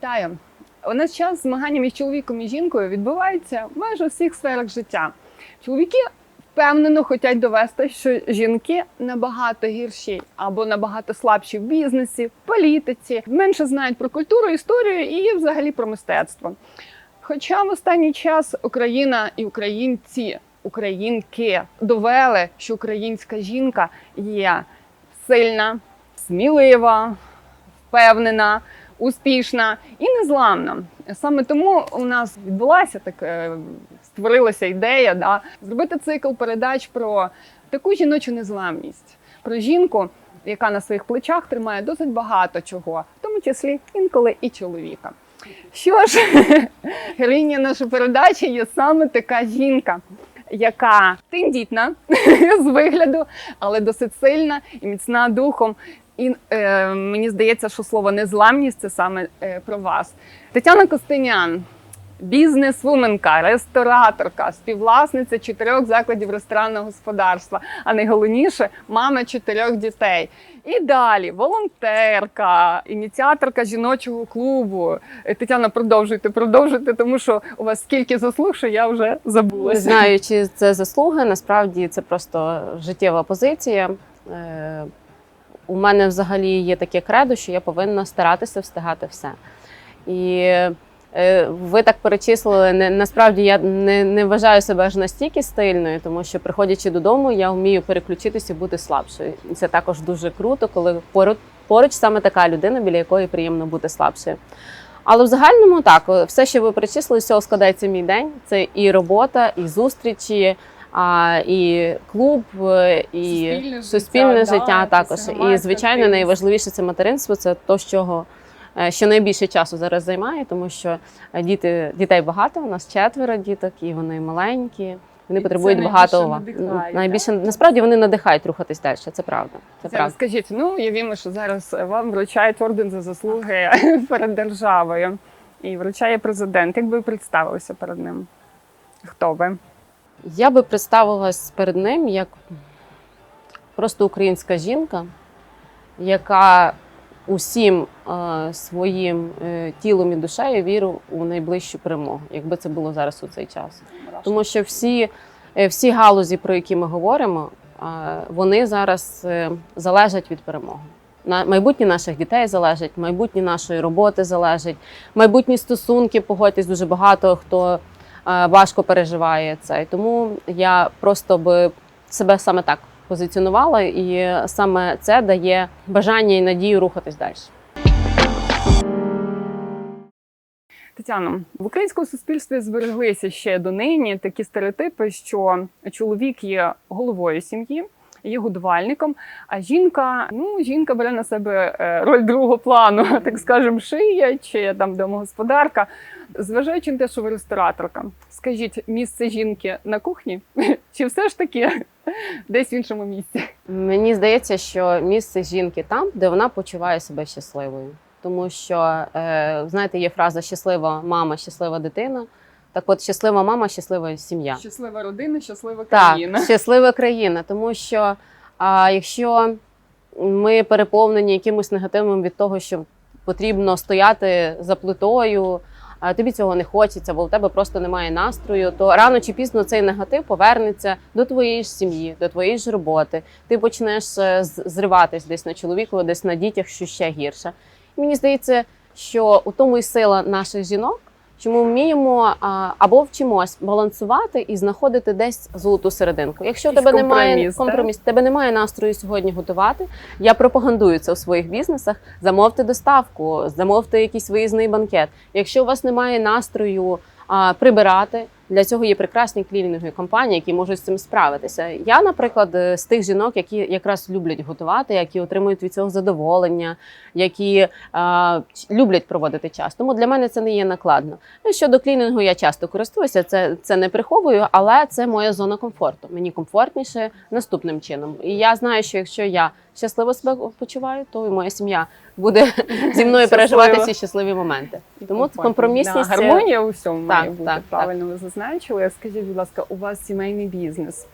Вітаю! У нас час змагання між чоловіком і жінкою відбувається майже у всіх сферах життя. Чоловіки впевнено хочуть довести, що жінки набагато гірші або набагато слабші в бізнесі, в політиці, менше знають про культуру, історію і взагалі про мистецтво. Хоча в останній час Україна і українці, українки довели, що українська жінка є сильна, смілива, впевнена, успішна і незламна. Саме тому у нас відбулася так, е, створилася ідея да, зробити цикл передач про таку жіночу незламність, про жінку, яка на своїх плечах тримає досить багато чого, в тому числі інколи і чоловіка. Що ж, героїня нашої передачі є саме така жінка, яка тендітна з вигляду, але досить сильна і міцна духом. І е, мені здається, що слово незламність це саме е, про вас. Тетяна Костинян, бізнес-вуменка, рестораторка, співвласниця чотирьох закладів ресторанного господарства, а найголовніше мама чотирьох дітей. І далі волонтерка, ініціаторка жіночого клубу. Е, Тетяна, продовжуйте, продовжуйте, тому що у вас скільки заслуг, що я вже Не знаю, чи це заслуги. Насправді це просто життєва позиція. У мене взагалі є таке кредо, що я повинна старатися встигати все. І е, ви так перечислили. Не, насправді я не, не вважаю себе аж настільки стильною, тому що приходячи додому, я вмію переключитися і бути слабшою. І це також дуже круто, коли поруч, поруч саме така людина, біля якої приємно бути слабшою. Але в загальному так, все, що ви перечислили, з цього складається мій день. Це і робота, і зустрічі, а, і клуб, е, і Суспільне суспільне життя, життя, да, також. І звичайно, найважливіше це материнство. Це то, з чого е, що найбільше часу зараз займає, тому що е, діти дітей багато. У нас четверо діток, і вони маленькі. Вони І потребують це багато надихає, Найбільше так? насправді вони надихають рухатись далі. Це правда. Це Це правда. скажіть, ну уявімо, що зараз вам вручають орден за заслуги перед державою і вручає президент. Як би ви представилися перед ним? Хто ви? Я би представилась перед ним як просто українська жінка, яка усім е, своїм е, тілом і душею віру у найближчу перемогу, якби це було зараз у цей час. Тому що всі, е, всі галузі, про які ми говоримо, е, вони зараз е, залежать від перемоги. На майбутнє наших дітей залежить, майбутнє нашої роботи залежить, майбутні стосунки, погодьтесь, дуже багато хто важко переживає це. Тому я просто би себе саме так позиціонувала, і саме це дає бажання і надію рухатись далі. Тетяно, в українському суспільстві збереглися ще донині такі стереотипи, що чоловік є головою сім'ї. Є годувальником, а жінка, ну жінка бере на себе е, роль другого плану, так скажемо, шия чи там домогосподарка. Зважаючи на те, що ви рестораторка, скажіть, місце жінки на кухні, чи все ж таки десь в іншому місці? Мені здається, що місце жінки там, де вона почуває себе щасливою. Тому що, е, знаєте, є фраза щаслива мама, щаслива дитина. Так от, щаслива мама, щаслива сім'я. Щаслива родина, щаслива Так, країна. щаслива країна. Тому що а, якщо ми переповнені якимось негативом від того, що потрібно стояти за плитою, тобі цього не хочеться, бо у тебе просто немає настрою, то рано чи пізно цей негатив повернеться до твоєї ж сім'ї, до твоєї ж роботи. Ти почнеш е, зриватись десь на чоловіку, десь на дітях, що ще гірше. І мені здається, що у тому і сила наших жінок. Що ми вміємо а, або вчимось балансувати і знаходити десь золоту серединку. Якщо в Якийсь тебе немає компроміс, так? компроміс, в тебе немає настрою сьогодні готувати. Я пропагандую це у своїх бізнесах. Замовте доставку, замовте якийсь виїзний банкет. Якщо у вас немає настрою а, прибирати, для цього є прекрасні клінінгові компанії, які можуть з цим справитися. Я, наприклад, е, з тих жінок, які якраз люблять готувати, які отримують від цього задоволення, які а, люблять проводити час. Тому для мене це не є накладно. Ну, щодо клінінгу, я часто користуюся, це, це не приховую, але це моя зона комфорту. Мені комфортніше наступним чином. І я знаю, що якщо я щасливо себе почуваю, то і моя сім'я буде зі мною переживати ці щасливі моменти. Тому компромісність Да, гармонія у всьому має бути. так, правильно ви зазначили. Скажіть, будь ласка, у вас сімейний бізнес.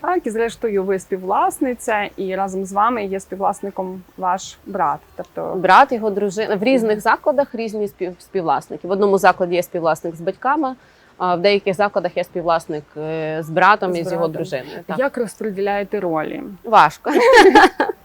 Так, і зрештою, ви співвласниця, і разом з вами є співвласником ваш брат. Тобто Брат, його дружина в різних закладах різні спів, співвласники. В одному закладі є співвласник з батьками, а в деяких закладах є співвласник е, з братом З і з його дружиною. Так. як розподіляєте ролі? Важко.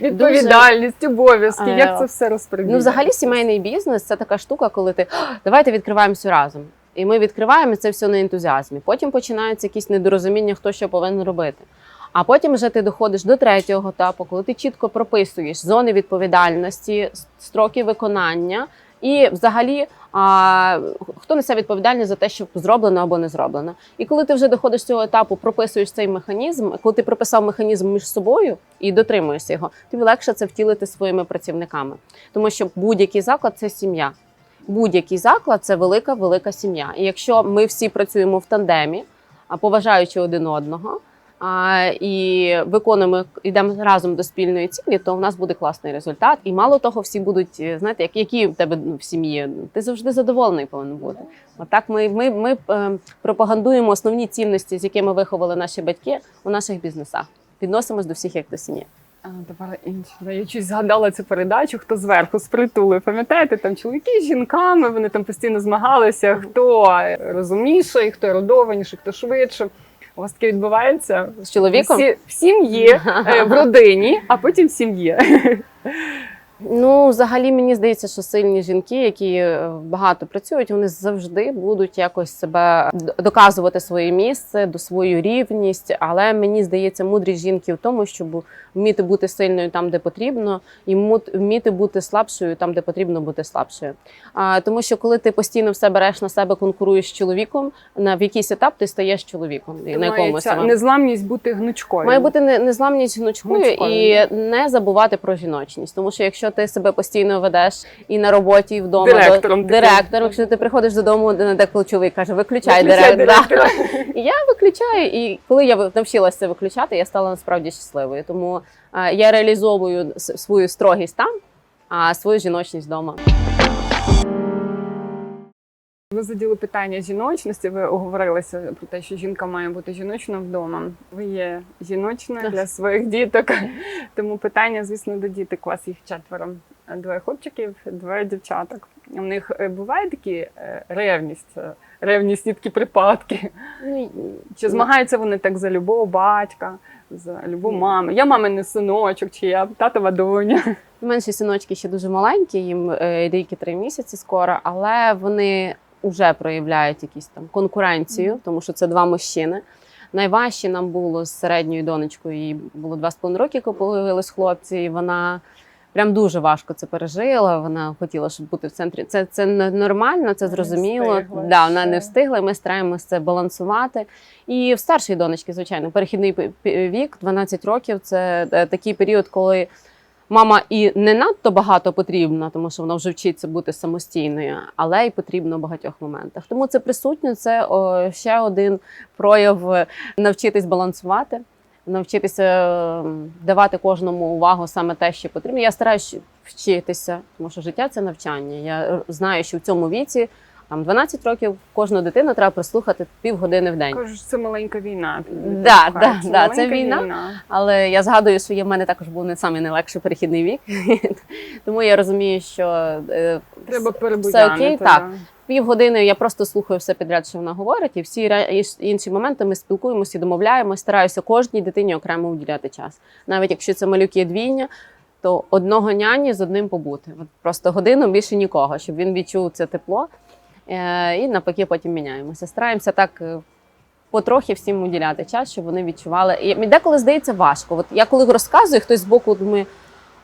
Відповідальність, обов'язки, Е, як це все розподіляєте? Ну, взагалі, сімейний бізнес це така штука, коли ти давайте відкриваємо все разом. І ми відкриваємо це все на ентузіазмі. Потім починаються якісь недорозуміння, хто що повинен робити. А потім вже ти доходиш до третього етапу, коли ти чітко прописуєш зони відповідальності, строки виконання. І взагалі, а, хто несе відповідальність за те, що зроблено або не зроблено. І коли ти вже доходиш до цього етапу, прописуєш цей механізм, коли ти прописав механізм між собою і дотримуєшся його, тобі легше це втілити своїми працівниками. Тому що будь-який заклад це сім'я. Будь-який заклад це велика, велика сім'я. І якщо ми всі працюємо в тандемі, поважаючи один одного, і виконуємо, йдемо разом до спільної цілі, то в нас буде класний результат. І мало того, всі будуть, е, знаєте, як, які в тебе ну, в сім'ї, ти завжди задоволений повинен бути. Отак ми, ми, ми е, пропагандуємо основні цінності, з якими виховали наші батьки у наших бізнесах. Відносимось до всіх як до сім'ї. Тепер інше. Я щось згадала цю передачу, хто зверху з притули. Пам'ятаєте, там чоловіки з жінками, вони там постійно змагалися, хто розумніший, хто родованіший, хто швидше. У вас таке відбувається З чоловіком Всі, в сім'ї, е, в родині, а потім в сім'ї. Ну, взагалі, мені здається, що сильні жінки, які е, багато працюють, вони завжди будуть якось себе доказувати своє місце, до свою рівність. Але мені здається, мудрість жінки в тому, щоб вміти бути сильною там, де потрібно, і вміти бути слабшою там, де потрібно бути слабшою. А, тому що коли ти постійно все береш на себе, конкуруєш з чоловіком, на в якийсь етап ти стаєш чоловіком. і на Мається саме. незламність бути гнучкою. Має бути незламність гнучкою Гнучкою, і не забувати про жіночність. Тому що якщо ти себе постійно ведеш і на роботі, і вдома Директором до, директором, якщо ти приходиш додому, де деколи чоловік каже, виключай, Виключай директора. І я виключаю. І коли я навчилася це виключати, я стала насправді щасливою. Тому е, я реалізовую свою строгість там, а свою жіночність вдома. Ви заділи питання жіночності. Ви оговорилися про те, що жінка має бути жіночною вдома. Ви є жіночною для своїх діток. Тому питання, звісно, до діток. У вас їх четверо. Двоє хлопчиків, двоє дівчаток. У них е, буває такі е, ревність, е, ревнісні такі припадки. Ну, Чи змагаються вони так за любов батька, за любов Ні. мами? Я мамин синочок, чи я татова доня. Менші синочки ще дуже маленькі, їм е, рік і три місяці скоро, але вони вже проявляють якісь там конкуренцію, тому що це два мужчини. Найважче нам було з середньою донечкою. Їй було два з половиною роки, коли появились хлопці, і вона прям дуже важко це пережила. Вона хотіла, щоб бути в центрі. Це, це нормально, це зрозуміло. Да, вона не встигла. і Ми стараємося це балансувати. І в старшої донечки, звичайно, перехідний вік, 12 років. Це е, такий період, коли мама і не надто багато потрібна, тому що вона вже вчиться бути самостійною, але й потрібно в багатьох моментах. Тому це присутньо. Це о, ще один прояв е, навчитись балансувати. Навчитися е, давати кожному увагу саме те, що потрібно. Я стараюся вчитися, тому що життя це навчання. Я е, знаю, що в цьому віці, там 12 років, кожну дитину треба прислухати півгодини в день. Кажу, що це маленька війна. Да, да, да, це маленька війна. Але я згадую, що в мене також був не самий найлегший перехідний вік. Тому я розумію, що е, Треба все окей, так. Півгодини я просто слухаю все підряд, що вона говорить, і всі інші моменти ми спілкуємося, домовляємося, стараюся кожній дитині окремо уділяти час. Навіть якщо це малюки двійня, то одного няні з одним побути. От просто годину більше нікого, щоб він відчув це тепло. Е, і навпаки, потім міняємося. Стараємося так. е, Потрохи всім уділяти час, щоб вони відчували. І мені деколи здається важко. От я коли розказую, хтось збоку думає,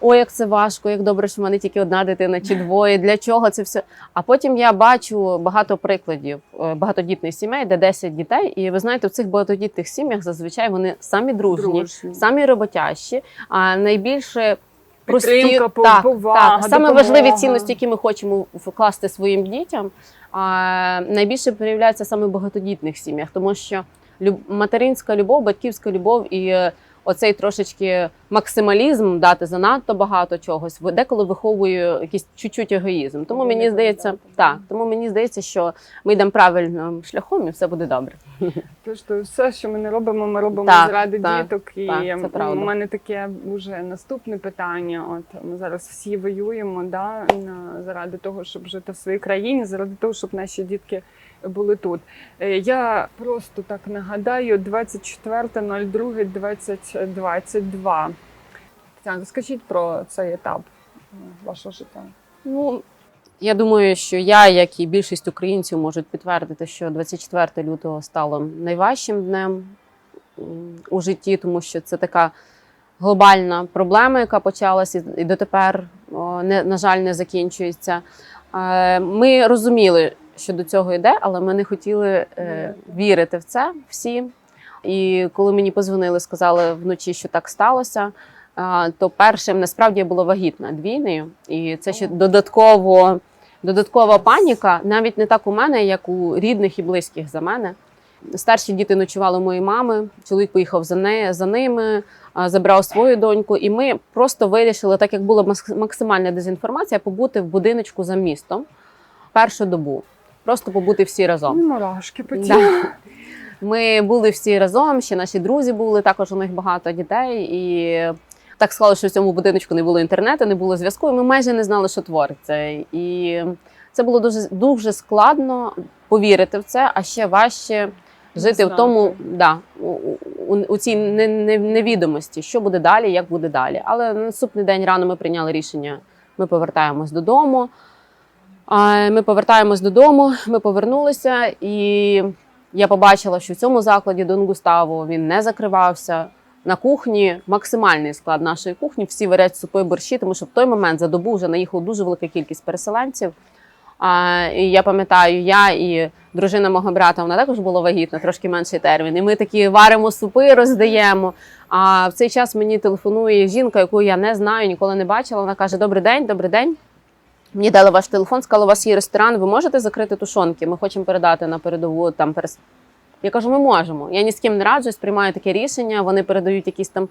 ой, як це важко, як добре, що в мене тільки одна дитина чи двоє, для чого це все. А потім я бачу багато прикладів е, багатодітних сімей, де 10 дітей. І ви знаєте, в цих багатодітних сім'ях зазвичай вони самі дружні, Дружні. самі роботящі, а найбільше прості Підтримка, так, повага, так, саме допомога. важливі цінності, які ми хочемо вкласти своїм дітям. А найбільше проявляється саме в багатодітних сім'ях, тому що материнська любов, батьківська любов і е, оцей трошечки максималізм дати занадто багато чогось, деколи виховує якийсь чуть-чуть егоїзм. Тому мені здається, так, тому мені здається, що ми йдемо правильним шляхом і все буде добре. Просто все, що ми не робимо, ми робимо Так, заради так, діток. І так, це правда. у мене таке вже наступне питання. От ми зараз всі воюємо да, на, заради того, щоб жити в своїй країні, заради того, щоб наші дітки були тут. Е, Я просто так нагадаю, 24.02.2022. Тетяна, розкажіть про цей етап е, вашого життя. Ну я думаю, що я, як і більшість українців, можуть підтвердити, що 24 лютого стало найважчим днем у житті, тому що це така глобальна проблема, яка почалася і дотепер, на жаль, не закінчується. Е, Ми розуміли, що до цього йде, але ми не хотіли е, вірити в це всі. І коли мені позвонили, сказали вночі, що так сталося. То першим насправді я була вагітна двійнею, і це ще додатково, додаткова паніка, навіть не так у мене, як у рідних і близьких за мене. Старші діти ночували у моєї мами, чоловік поїхав за, нею, за ними, забрав свою доньку, і ми просто вирішили, так як була максимальна дезінформація, побути в будиночку за містом першу добу. Просто побути всі разом. Ну, мурашки по Да. Ми були всі разом, ще наші друзі були, також у них багато дітей. І так склалося, що в цьому будиночку не було інтернету, не було зв'язку, і ми майже не знали, що твориться. І це було дуже, дуже складно повірити в це, а ще важче жити знати. в тому, да, у, у, у цій не- не- невідомості, що буде далі, як буде далі. Але на наступний день рано ми прийняли рішення, ми повертаємось додому. Ми повертаємось додому, ми повернулися, і я побачила, що в цьому закладі Дон Густаво він не закривався. На кухні максимальний склад нашої кухні. Всі варять супи борщі, тому що в той момент за добу вже наїхала дуже велика кількість переселенців. А, і я пам'ятаю, я і дружина мого брата, вона також була вагітна, трошки менший термін. І ми такі варимо супи, роздаємо. А в цей час мені телефонує жінка, яку я не знаю, ніколи не бачила. Вона каже: Добрий день, добрий день. Мені дали ваш телефон, сказали, у вас є ресторан, ви можете закрити тушонки? Ми хочемо передати на передову там перес... Я кажу, ми можемо. Я ні з ким не раджусь, приймаю таке рішення. Вони передають якісь там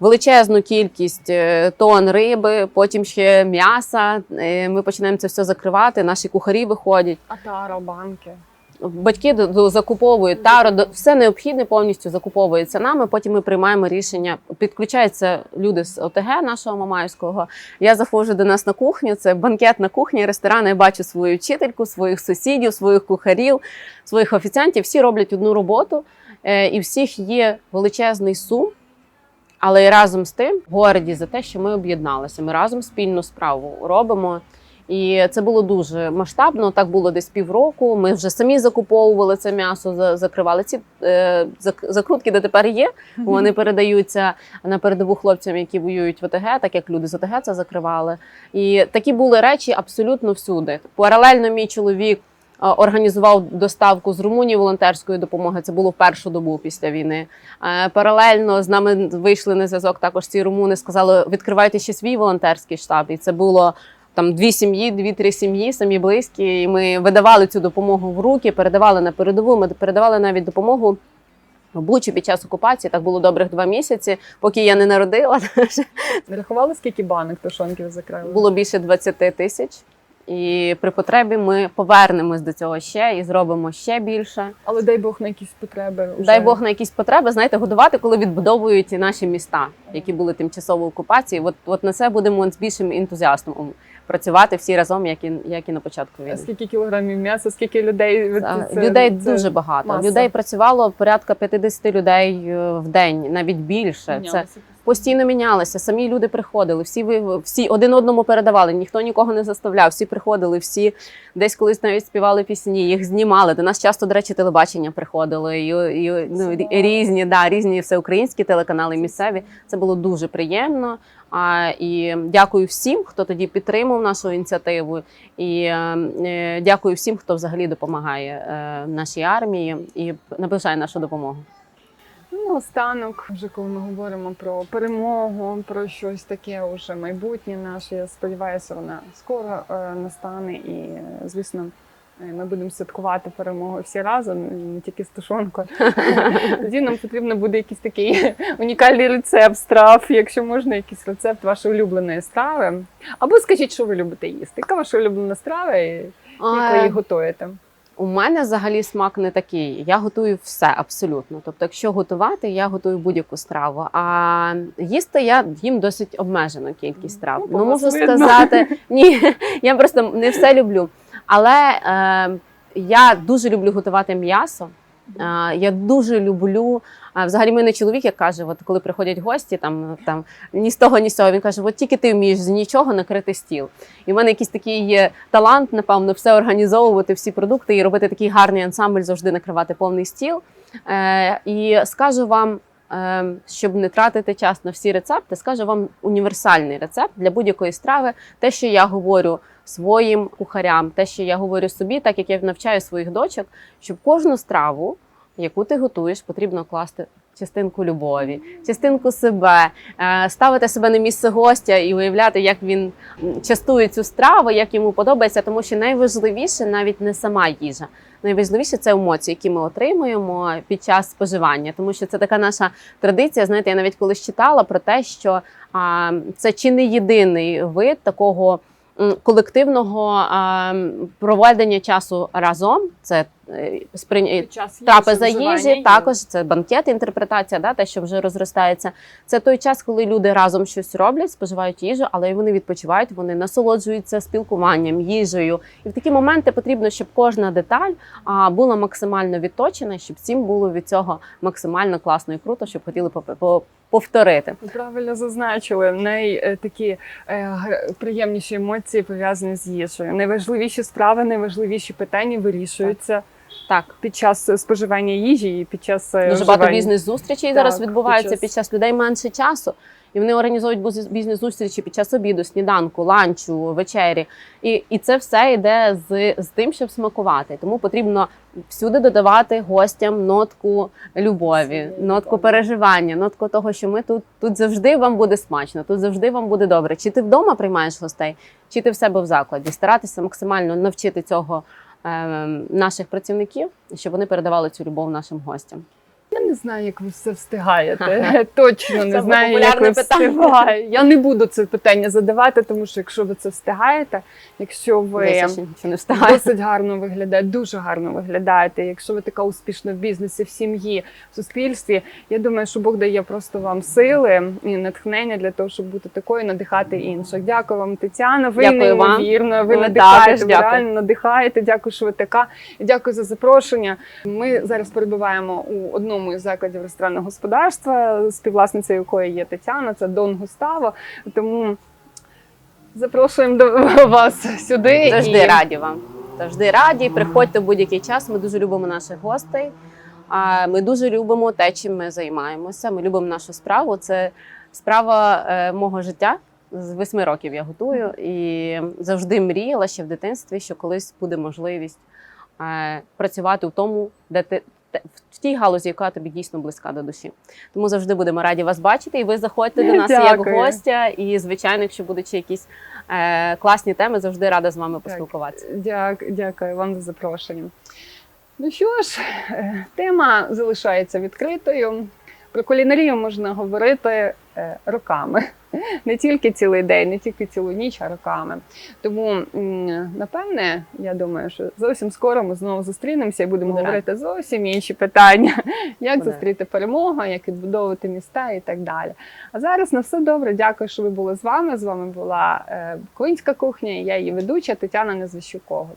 величезну кількість тон тонн риби, потім ще м'яса. Е, Ми починаємо це все закривати. Наші кухарі виходять. А тара, банки. Батьки закуповують таро, все необхідне повністю закуповується нами. Потім ми приймаємо рішення. Підключаються люди з ОТГ нашого Мамаївського. Я заходжу до нас на кухню. Це банкетна кухня, ресторан. Я бачу свою вчительку, своїх сусідів, своїх кухарів, своїх офіціантів. Всі роблять одну роботу, е, і всіх є величезний сум. Але і разом з тим горді за те, що ми об'єдналися. Ми разом спільну справу робимо. І це було дуже масштабно. Так було десь півроку. Ми вже самі закуповували це м'ясо, закривали ці е, закрутки, де тепер є. Вони передаються на передову хлопцям, які воюють в ОТГ, так як люди з ОТГ це закривали. І такі були речі абсолютно всюди. Паралельно мій чоловік. е, Організував доставку з Румунії волонтерської допомоги. Це було в першу добу після війни. Е, Паралельно з нами вийшли на зв'язок також ці румуни. Сказали, відкривайте ще свій волонтерський штаб. І це було там дві сім'ї, дві-три сім'ї, самі близькі. І ми видавали цю допомогу в руки, передавали на передову. Ми передавали навіть допомогу. в Бучу під час окупації так було добрих два місяці, поки я не народила. Не рахували, скільки банок тушонків закрили? Було більше 20 тисяч. І при потребі ми повернемось до цього ще і зробимо ще більше. Але дай Бог на якісь потреби. вже. Дай Бог на якісь потреби, знаєте, годувати, коли відбудовують наші міста, які були тимчасово окупації. От, от на це будемо з більшим ентузіазмом працювати всі разом, як і, як і на початку війни. Скільки кілограмів м'яса, скільки людей це- людей це дуже багато. маса. Людей працювало порядка 50 людей е, в день, навіть більше. Це. Постійно мінялися. Самі люди приходили, всі ви всі один одному передавали. Ніхто нікого не заставляв. Всі приходили, всі десь колись навіть співали пісні, їх знімали. До нас часто, до речі, телебачення приходили. І, і, ну, різні, да, різні всеукраїнські телеканали місцеві. Це було дуже приємно. А, і дякую всім, хто тоді підтримав нашу ініціативу. І е, е, дякую всім, хто взагалі допомагає е, нашій армії і наближає нашу допомогу. Останок, вже коли ми говоримо про перемогу, про щось таке уже майбутнє наше. Я сподіваюся, вона скоро е, настане. І, е, звісно, е, ми будемо святкувати перемогу всі разом, не тільки з тушонкою. Тоді нам потрібно буде якийсь такий унікальний рецепт страв, якщо можна, якийсь рецепт вашої улюбленої страви. Або скажіть, що ви любите їсти. Яка ваша улюблена страва і як ви її готуєте? У мене взагалі смак не такий. Я готую все абсолютно. Тобто, якщо готувати, я готую будь-яку страву. А їсти я їм досить обмежену кількість страв. Ну, Ну, можу видно. сказати, ні, я просто не все люблю. Але е, я дуже люблю готувати м'ясо. Я дуже люблю. Взагалі, мене чоловік як каже, от коли приходять гості, там там ні з того, ні з цього. Він каже: от тільки ти вмієш з нічого накрити стіл. І в мене якийсь такий є талант, напевно, все організовувати, всі продукти і робити такий гарний ансамбль, завжди накривати повний стіл. Е, і скажу вам, е, щоб не тратити час на всі рецепти, скажу вам універсальний рецепт для будь-якої страви. Те, що я говорю своїм кухарям, те, що я говорю собі, так як я навчаю своїх дочок, щоб кожну страву, яку ти готуєш, потрібно класти. Частинку любові, частинку себе, е, ставити себе на місце гостя і уявляти, як він частує цю страву, як йому подобається, тому що найважливіше навіть не сама їжа. Найважливіше це емоції, які ми отримуємо під час споживання, тому що це така наша традиція. Знаєте, я навіть колись читала про те, що це чи не єдиний вид такого колективного проведення часу разом. Це сприйня... Час Трапеза їжі, також це банкет, інтерпретація, да, те, що вже розростається. Це той час, коли люди разом щось роблять, споживають їжу, але й вони відпочивають, вони насолоджуються спілкуванням, їжею. І в такі моменти потрібно, щоб кожна деталь а, була максимально відточена, щоб всім було від цього максимально класно і круто, щоб хотіли по- повторити. Правильно зазначили. Най е, е, приємніші емоції пов'язані з їжею. Найважливіші справи, найважливіші питання вирішуються Так. під час е, споживання їжі і під час е, Дуже багато бізнес-зустрічей зараз відбуваються під час- під час людей менше часу. І вони організовують бізнес-зустрічі під час обіду, сніданку, ланчу, вечері. І, і це все йде з, з тим, щоб смакувати. Тому потрібно всюди додавати гостям нотку любові, нотку переживання, нотку того, що ми тут, тут завжди вам буде смачно, тут завжди вам буде добре. Чи ти вдома приймаєш гостей, чи ти в себе в закладі. Старатися максимально навчити цього наших працівників, щоб вони передавали цю любов нашим гостям. Я не знаю, як ви все встигаєте. Точно не Це знаю, як ви питання. встигаєте. Я не буду це питання задавати, тому що якщо ви це встигаєте, якщо ви не встигаю. досить гарно виглядаєте, дуже гарно виглядаєте. Якщо ви така успішна в бізнесі, в сім'ї, в суспільстві, я думаю, що Бог дає просто вам сили і натхнення для того, щоб бути такою, надихати інших. Дякую вам, Тетяна. Ви Дякую вам. Ви Ви надихаєте, ви реально надихаєте. Дякую, що ви така. Дякую за запрошення. Ми зараз перебуваємо у одному із закладів ресторанного господарства, співвласницею якої є Тетяна. Це Дон Густаво. Тому запрошуємо до вас сюди. Завжди і- раді вам. Завжди раді. Приходьте в будь-який час. Ми дуже любимо наших гостей. Ми дуже любимо те, чим ми займаємося. Ми любимо нашу справу. Це справа е, мого життя. З восьми років я готую і завжди мріяла ще в дитинстві, що колись буде можливість е, працювати в тому, де ти в тій галузі, яка тобі дійсно близька до душі. Тому завжди будемо раді вас бачити. І ви заходьте до нас як гостя. І звичайно, якщо будуть якісь е, класні теми, завжди рада з вами поспілкуватися. Дяк, дякую вам за запрошення. Ну що ж, е, тема залишається відкритою. Про кулінарію можна говорити роками. Не тільки цілий день, не тільки цілу ніч, а роками. Тому, напевне, я думаю, що зовсім скоро ми знову зустрінемося і будемо Буде говорити зовсім інші питання, як Буде. зустріти перемогу, як відбудовувати міста і так далі. А зараз на все добре. Дякую, що ви були з вами. З вами була е, Буковинська кухня. і Я її ведуча Тетяна Незвищукова.